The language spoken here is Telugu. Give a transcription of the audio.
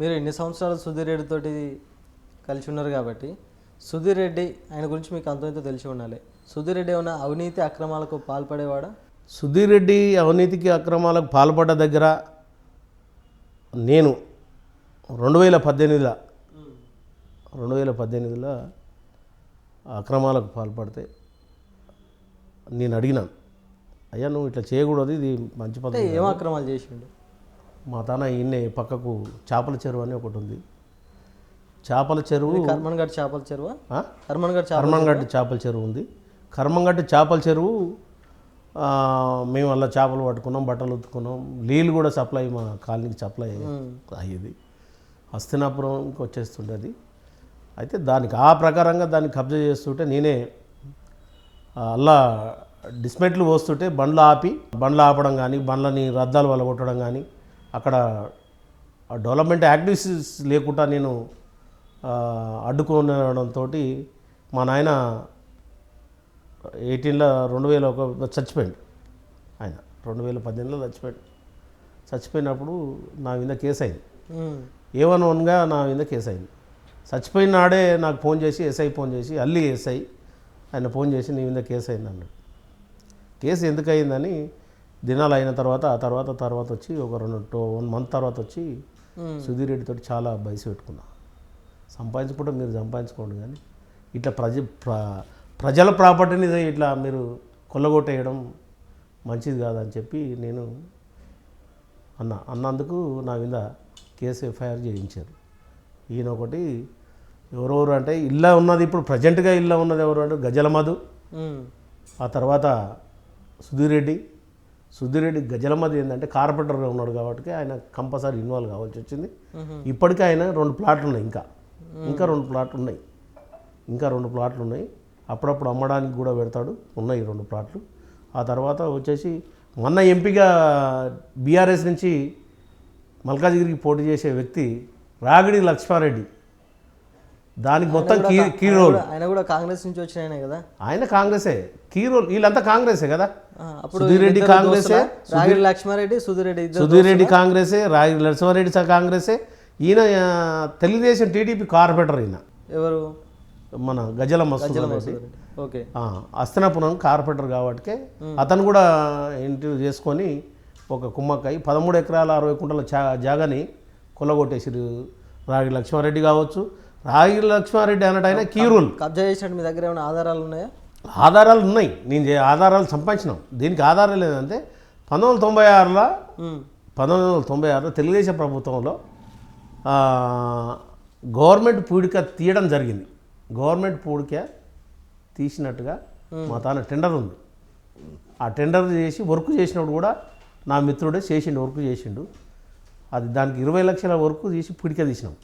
మీరు ఎన్ని సంవత్సరాలు సుధీర్ రెడ్డి తోటి కలిసి ఉన్నారు కాబట్టి సుధీర్ రెడ్డి ఆయన గురించి మీకు అంత ఇంత తెలిసి ఉండాలి. సుధీర్ రెడ్డి ఏమైనా అవినీతి అక్రమాలకు పాల్పడేవాడా? సుధీర్ రెడ్డి అవినీతికి అక్రమాలకు పాల్పడ్డ దగ్గర నేను రెండు వేల పద్దెనిమిదిలో రెండు వేల పద్దెనిమిదిలో అక్రమాలకు పాల్పడితే నేను అడిగినాను. అయ్యా నువ్వు ఇట్లా చేయకూడదు ఇది మంచి పద్ధతి ఏం అక్రమాలు చేసిండు? మా తాన ఇన్నే పక్కకు చేపల చెరువు అని ఒకటి ఉంది. చేపల చెరువు కర్మన్గడ్ చేపల చెరువు? ఆ? కర్మన్గడ్ చేపల చెరువు? ఉంది. కర్మంగట్టు చేపల చెరువు మేము అలా చేపలు పట్టుకున్నాం బట్టలు ఉతుకున్నాం నీళ్ళు కూడా సప్లై మా కాలనీకి సప్లై అయ్యేది. హస్తినాపురంకి వచ్చేస్తుండే అది అయితే దానికి ఆ ప్రకారంగా దాన్ని కబ్జా చేస్తుంటే నేనే అలా డిస్మెట్లు పోస్తుంటే బండ్లు ఆపి బండ్లు ఆపడం కానీ బండ్లని రద్దాలు వలగొట్టడం కానీ అక్కడ డెవలప్మెంట్ యాక్టివిటీస్ లేకుండా నేను అడ్డుకోనడంతో మా నాయన ఎయిటీన్లో రెండు వేల ఒక చచ్చిపోయాడు. ఆయన రెండు వేల పద్దెనిమిదిలో చచ్చిపోయాడు. చచ్చిపోయినప్పుడు నా మీద కేసు అయింది ఉమ్. ఏ వన్ వన్గా నా మీద కేసు అయింది చచ్చిపోయిన నాడే నాకు ఫోన్ చేసి ఎస్ఐ ఫోన్ చేసి అల్లి ఎస్ఐ ఆయన ఫోన్ చేసి నీ మీద కేసు అయింది అన్నాడు కేసు ఎందుకు అయిందని దినాలు అయిన తర్వాత ఆ తర్వాత తర్వాత వచ్చి ఒక రెండు టూ వన్ మంత్ తర్వాత వచ్చి. సుధీర్ రెడ్డితో చాలా బయసు పెట్టుకున్నా సంపాదించుకుంటే మీరు సంపాదించుకోండి కానీ ఇట్లా ప్రజ ప్ర ప్రజల ప్రాపర్టీని ఇట్లా మీరు కొల్లగొట్టేయడం మంచిది కాదని చెప్పి నేను అన్న అన్నందుకు నా మీద కేసు ఎఫ్ఐఆర్ చేయించారు ఈయన ఒకటి ఎవరెవరు అంటే ఇల్లా ఉన్నది ఇప్పుడు ప్రజెంట్గా ఇల్లా ఉన్నది ఎవరు అంటే గజల మధు. ఆ తర్వాత సుధీర్ రెడ్డి సుధీర్ రెడ్డి గజలమది ఏంటంటే కార్పెంటర్గా ఉన్నాడు కాబట్టి ఆయన కంపల్సరీ ఇన్వాల్వ్ కావాల్సి వచ్చింది. ఇప్పటికే ఆయన రెండు ప్లాట్లు ఉన్నాయి ఇంకా ఇంకా రెండు ప్లాట్లు ఉన్నాయి ఇంకా రెండు ప్లాట్లు ఉన్నాయి అప్పుడప్పుడు అమ్మడానికి కూడా పెడతాడు. ఉన్నాయి రెండు ప్లాట్లు. ఆ తర్వాత వచ్చేసి మొన్న ఎంపీగా బీఆర్ఎస్ నుంచి మల్కాజిగిరికి పోటీ చేసే వ్యక్తి రాగిడి లక్ష్మారెడ్డి. దానికి మొత్తం కీ కీ రోల్. ఆయన కూడా కాంగ్రెస్ నుంచి వచ్చిన ఆయనే కదా? ఆయన కాంగ్రెసే. Key role. వీళ్ళంతా కాంగ్రెసే కదా? అప్పుడు సుధీర్ రెడ్డి ఇద్దరు కాంగ్రెసే? రాగిడి లక్ష్మారెడ్డి సుధీర్ రెడ్డి ఇద్దరు సుధీర్ రెడ్డి కాంగ్రెసే రాగి నరసింహారెడ్డి సహా కాంగ్రెసే. ఈయన తెలుగుదేశం టీడీపీ కార్పొరేటర్ ఈయన. ఎవరు? మన గజల ఓకే. అస్తనాపురం కార్పొరేటర్ కాబట్టి అతను కూడా ఇంటర్వ్యూ చేసుకొని ఒక కుమ్మక్కై పదమూడు ఎకరాల అరవై కుంటల జాగాని కొల్లగొట్టేసిరు రాగి లక్ష్మారెడ్డి కావచ్చు. రాగి లక్ష్మారెడ్డి అన్నట్టు ఆయన కీ రూల్ కబ్జా చేసినట్టు మీ దగ్గర ఏమైనా ఆధారాలు ఉన్నాయా? ఆధారాలు ఉన్నాయి. నేను ఆధారాలు సంపాదించినాం. దీనికి ఆధారాలు ఏంటంటే పంతొమ్మిది వందల తొంభై ఆరులో. పంతొమ్మిది వందల తొంభై ఆరులో తెలుగుదేశం ప్రభుత్వంలో గవర్నమెంట్ పూడిక తీయడం జరిగింది. గవర్నమెంట్ పూడిక తీసినట్టుగా మా తాన టెండర్ ఉంది. ఆ టెండర్ చేసి వర్క్ చేసినప్పుడు కూడా నా మిత్రుడే చేసిండు వర్క్ చేసిండు. అది దానికి ఇరవై లక్షల వర్క్ తీసి పూడిక తీసినాం.